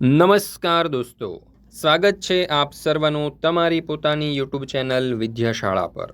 નમસ્કાર દોસ્તો. સ્વાગત છે આપ સર્વનું તમારી પોતાની યુટ્યુબ ચેનલ વિદ્યાશાળા પર.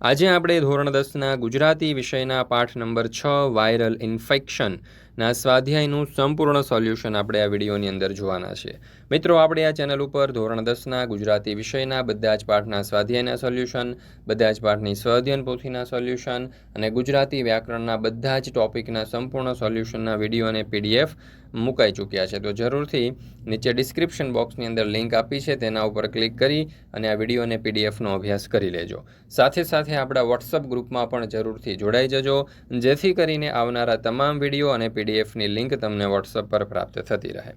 આજે આપણે ધોરણ દસના ગુજરાતી વિષયના પાઠ નંબર છ, વાયરલ ઇન્ફેક્શનના સ્વાધ્યાયનું સંપૂર્ણ સોલ્યુશન આપણે આ વિડીયોની અંદર જોવાના છે. મિત્રો, આપણે આ ચેનલ ઉપર ધોરણ દસના ગુજરાતી વિષયના બધા જ પાઠના સ્વાધ્યાયના સોલ્યુશન, બધા જ પાઠની સ્વાધ્યન પોથીના સોલ્યુશન અને ગુજરાતી વ્યાકરણના બધા જ ટોપિકના સંપૂર્ણ સોલ્યુશનના વીડિયો અને પીડીએફ મુકાઈ ચૂક્યા છે. તો જરૂરથી નીચે ડિસ્ક્રિપ્શન બોક્સની અંદર લિંક આપી છે. તેના ઉપર ક્લિક કરી અને આ વીડિયો અને પીડીએફનો અભ્યાસ કરી લેજો. સાથે સાથે આપણા વોટ્સઅપ ગ્રુપમાં પણ જરૂરથી જોડાઈ જજો. જેથી કરીને આવનારા તમામ વીડિયો અને પીડીએફની લિંક તમને વોટ્સઅપ પર પ્રાપ્ત થતી રહે.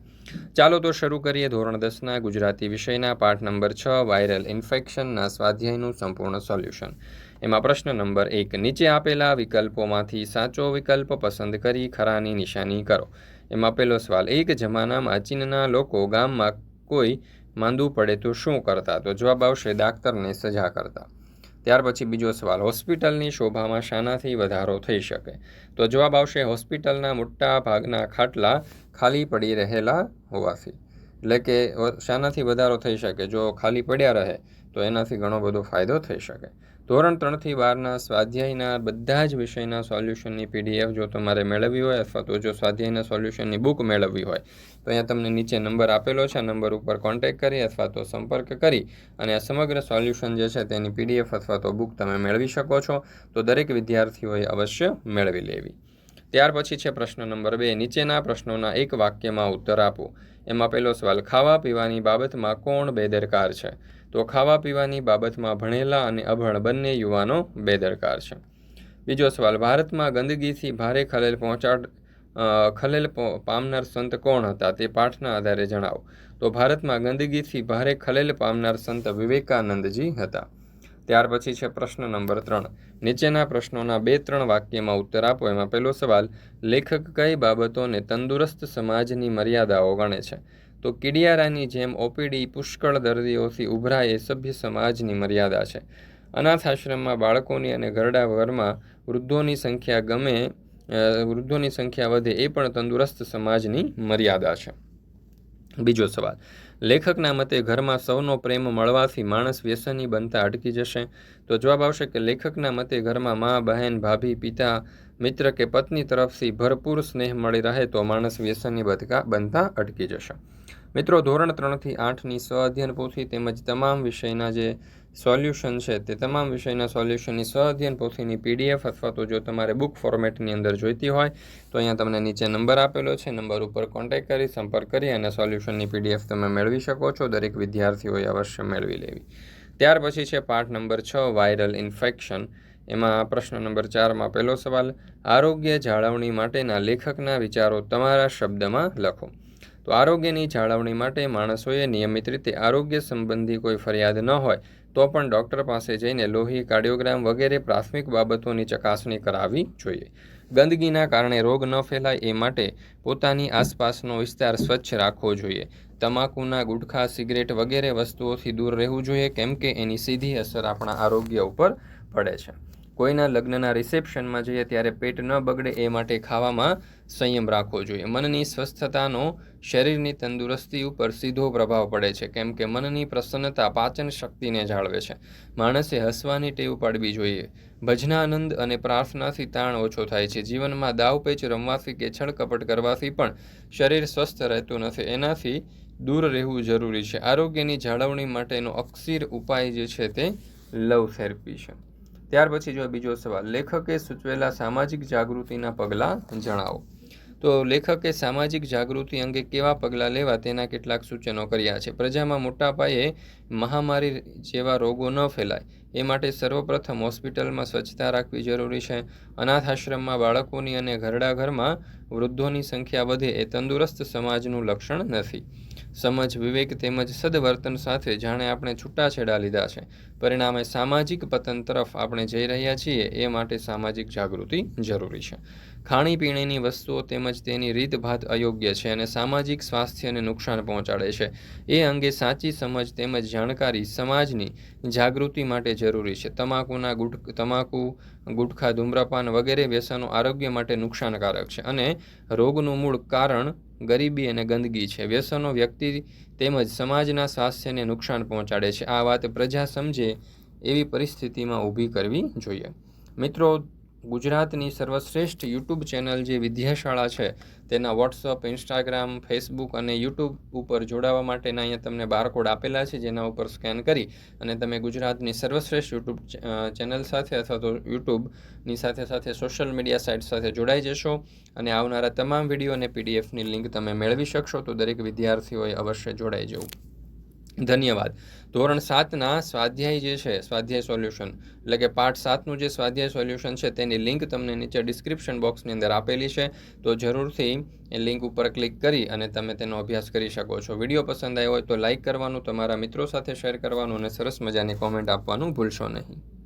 ચાલો તો શરૂ કરીએ ધોરણ દસના ગુજરાતી વિષયના. પાઠ નંબર છ વાયરલ ઇન્ફેક્શનના સ્વાધ્યાયનું સંપૂર્ણ સોલ્યુશન એમાં પ્રશ્ન નંબર એક, નીચે આપેલા વિકલ્પોમાંથી સાચો વિકલ્પ પસંદ કરી ખરાની નિશાની કરો. એમાં પહેલો સવાલ. એક જમાનામાં ચીનના લોકો ગામમાં કોઈ માંદું પડે તો શું કરતા? તો જવાબ આવશે ડાક્ટરને સજા કરતા. ત્યાર પછી બીજો સવાલ, હોસ્પિટલની શોભામાં શાનાથી વધારો થઈ શકે? તો જવાબ આવશે, હોસ્પિટલના મોટા ભાગના ખાટલા ખાલી પડી રહેલા હોવાથી. એટલે કે શાનાથી વધારો થઈ શકે. જો ખાલી પડ્યા રહે, તો એનાથી ઘણો બધો ફાયદો થઈ શકે. ધોરણ ત્રણથી બારના સ્વાધ્યાયના બધા જ વિષયના સોલ્યુશનની પીડીએફ જો તમારે મેળવવી હોય અથવા તો જો સ્વાધ્યાયના સોલ્યુશનની બુક મેળવવી હોય, તો અહીંયા તમને નીચે નંબર આપેલો છે. નંબર ઉપર કોન્ટેક કરી અથવા તો સંપર્ક કરી અને આ સમગ્ર સોલ્યુશન જે છે તેની પીડીએફ અથવા તો બુક તમે મેળવી શકો છો. તો દરેક વિદ્યાર્થીઓએ અવશ્ય મેળવી લેવી. ત્યાર પછી છે પ્રશ્ન નંબર બે. નીચેના પ્રશ્નોના એક વાક્યમાં ઉત્તર આપો. એમાં પહેલો સવાલ, ખાવા પીવાની બાબતમાં કોણ બેદરકાર છે? તો ખાવા પીવાની બાબતમાં ભણેલા અને અભણ બંને યુવાનો બેદરકાર છે. બીજો સવાલ, ભારતમાં ગંદકીથી ભારે ખલેલ પહોંચાડ ખલેલ પામનાર સંત કોણ હતા તે પાઠના આધારે જણાવો. તો ભારતમાં ગંદકીથી ભારે ખલેલ પામનાર સંત વિવેકાનંદજી હતા. ત્યાર પછી છે પ્રશ્ન નંબર ત્રણ. નીચેના પ્રશ્નોના બે ત્રણ વાક્યમાં ઉત્તર આપો. એમાં પહેલો સવાલ, લેખક કઈ બાબતોને તંદુરસ્ત સમાજની મર્યાદાઓ ગણે છે? તો કીડિયારાની જેમ ઓપીડી, પુષ્કળ દર્દીઓથી ઉભરાય એ સભ્ય સમાજની મર્યાદા છે. અનાથ આશ્રમમાં બાળકોની અને ઘરડા ઘરમાં વૃદ્ધોની સંખ્યા ગમે વૃદ્ધોની સંખ્યા વધે એ પણ તંદુરસ્ત સમાજની મર્યાદા છે. બીજો સવાલ લેખકના મતે ઘરમાં સૌનો પ્રેમ મળવાથી માણસ વ્યસની બનતા અટકી જશે. તો જવાબ આવશે કે લેખકના મતે ઘરમાં મા, બહેન, ભાભી, પિતા, મિત્ર કે પત્ની તરફથી ભરપૂર સ્નેહ મળી રહે તો માણસ વ્યસની બનતા અટકી જશે. મિત્રો, ધોરણ ત્રણથી આઠની સ્વઅધ્યયન પોથી તેમજ તમામ વિષયના જે સોલ્યુશન છે તે તમામ વિષયના સોલ્યુશનની સ્વઅધ્યયન પોથીની પીડીએફ અથવા તો જો તમારે બુક ફોર્મેટની અંદર જોઈતી હોય, તો અહીંયા તમને નીચે નંબર આપેલો છે. નંબર ઉપર કોન્ટેક કરી, સંપર્ક કરી અને સોલ્યુશનની પીડીએફ તમે મેળવી શકો છો. દરેક વિદ્યાર્થીઓએ અવશ્ય મેળવી લેવી. ત્યાર પછી છે પાઠ નંબર છ, વાયરલ ઇન્ફેક્શન. એમાં પ્રશ્ન નંબર ચારમાં પહેલો સવાલ, આરોગ્ય જાળવણી માટેના લેખકના વિચારો તમારા શબ્દમાં લખો. તો આરોગ્યની જાળવણી માટે માણસોએ નિયમિત રીતે આરોગ્ય સંબંધી કોઈ ફરિયાદ ન હોય, તો પણ ડૉક્ટર પાસે જઈને લોહી, કાર્ડિયોગ્રામ વગેરે પ્રાથમિક બાબતોની ચકાસણી કરાવવી જોઈએ. ગંદકીના કારણે રોગ ન ફેલાય એ માટે પોતાની આસપાસનો વિસ્તાર સ્વચ્છ રાખવો જોઈએ. તમાકુના ગુટખા, સિગરેટ વગેરે વસ્તુઓથી દૂર રહેવું જોઈએ, કેમ કે એની સીધી અસર આપણા આરોગ્ય ઉપર પડે છે. કોઈના લગ્નના રિસેપ્શનમાં જઈએ ત્યારે પેટ ન બગડે એ માટે ખાવામાં સંયમ રાખવો જોઈએ. મનની સ્વસ્થતાનો શરીરની તંદુરસ્તી ઉપર સીધો પ્રભાવ પડે છે, કેમ કે મનની પ્રસન્નતા પાચન શક્તિને જાળવે છે. માણસે હસવાની ટેવ પાડવી જોઈએ. ભજનાનંદ અને પ્રાર્થનાથી તાણ ઓછો થાય છે. જીવનમાં દાવપેચ રમવાથી કે છળકપટ કરવાથી પણ શરીર સ્વસ્થ રહેતું નથી. એનાથી દૂર રહેવું જરૂરી છે. આરોગ્યની જાળવણી માટેનો અક્ષીર ઉપાય જે છે તે લવ થેરપી છે. ત્યાર પછી જો બીજો સવાલ, લેખકે સૂચવેલા સામાજિક જાગૃતિના પગલાં જણાવો. તો લેખકે સામાજિક જાગૃતિ અંગે કેવા પગલાં લેવા તેના કેટલાક સૂચનો કર્યા છે. પ્રજામાં મોટા પાયે મહામારી જેવા રોગો ન ફેલાય. એ માટે સર્વપ્રથમ હોસ્પિટલમાં સ્વચ્છતા રાખવી જરૂરી છે. અનાથ આશ્રમમાં બાળકોની અને ઘરડા ઘરમાં વૃદ્ધોની સંખ્યા વધે એ તંદુરસ્ત સમાજનું લક્ષણ નથી. સમજ, વિવેક તેમજ સદવર્તન સાથે જાણે આપણે છૂટાછેડા લીધા છે. પરિણામે સામાજિક પતન તરફ આપણે જઈ રહ્યા છીએ એ માટે સામાજિક જાગૃતિ જરૂરી છે. ખાણીપીણીની વસ્તુઓ તેમજ તેની રીતભાત અયોગ્ય છે અને સામાજિક સ્વાસ્થ્યને નુકસાન પહોંચાડે છે. એ અંગે સાચી સમજ તેમજ જાણકારી સમાજની જાગૃતિ માટે જરૂરી છે. તમાકુના ગુટ, તમાકુ, ગુટખા, ધૂમ્રપાન વગેરે વ્યસનો આરોગ્ય માટે નુકસાનકારક છે અને રોગનું મૂળ કારણ ગરીબી અને ગંદકી છે. વ્યસનો વ્યક્તિ તેમજ સમાજના સ્વાસ્થ્યને નુકસાન પહોંચાડે છે. આ વાત પ્રજા સમજે એવી પરિસ્થિતિમાં ઊભી કરવી જોઈએ. મિત્રો ગુજરાતની સર્વશ્રેષ્ઠ યુટ્યુબ ચેનલ જે વિદ્યાશાળા છે, તેના વોટ્સઅપ, ઇન્સ્ટાગ્રામ, ફેસબુક અને યુટ્યુબ ઉપર જોડાવા માટેના અહીંયા તમને બારકોડ આપેલા છે, જેના ઉપર સ્કેન કરી અને તમે ગુજરાતની સર્વશ્રેષ્ઠ યુટ્યુબ ચેનલ સાથે અથવા તો યુટ્યુબની સાથે સાથે સોશિયલ મીડિયા સાઇટ સાથે જોડાઈ જશો અને આવનારા તમામ વીડિયો અને પીડીએફની લિંક તમે મેળવી શકશો, તો દરેક વિદ્યાર્થીઓએ અવશ્ય જોડાઈ જવું. ધન્યવાદ. ધોરણ સાતના સ્વાધ્યાય જે છે, સ્વાધ્યાય સોલ્યુશન, એટલે કે પાઠ સાતનું જે સ્વાધ્યાય સોલ્યુશન છે, તેની લિંક તમને નીચે ડિસ્ક્રિપ્શન બોક્સની અંદર આપેલી છે. તો જરૂરથી એ લિંક ઉપર ક્લિક કરી અને તમે તેનો અભ્યાસ કરી શકો છો. વીડિયો પસંદ આવ્યો હોય તો લાઇક કરવાનું, તમારા મિત્રો સાથે શેર કરવાનું અને સરસ મજાની કોમેન્ટ આપવાનું ભૂલશો નહીં.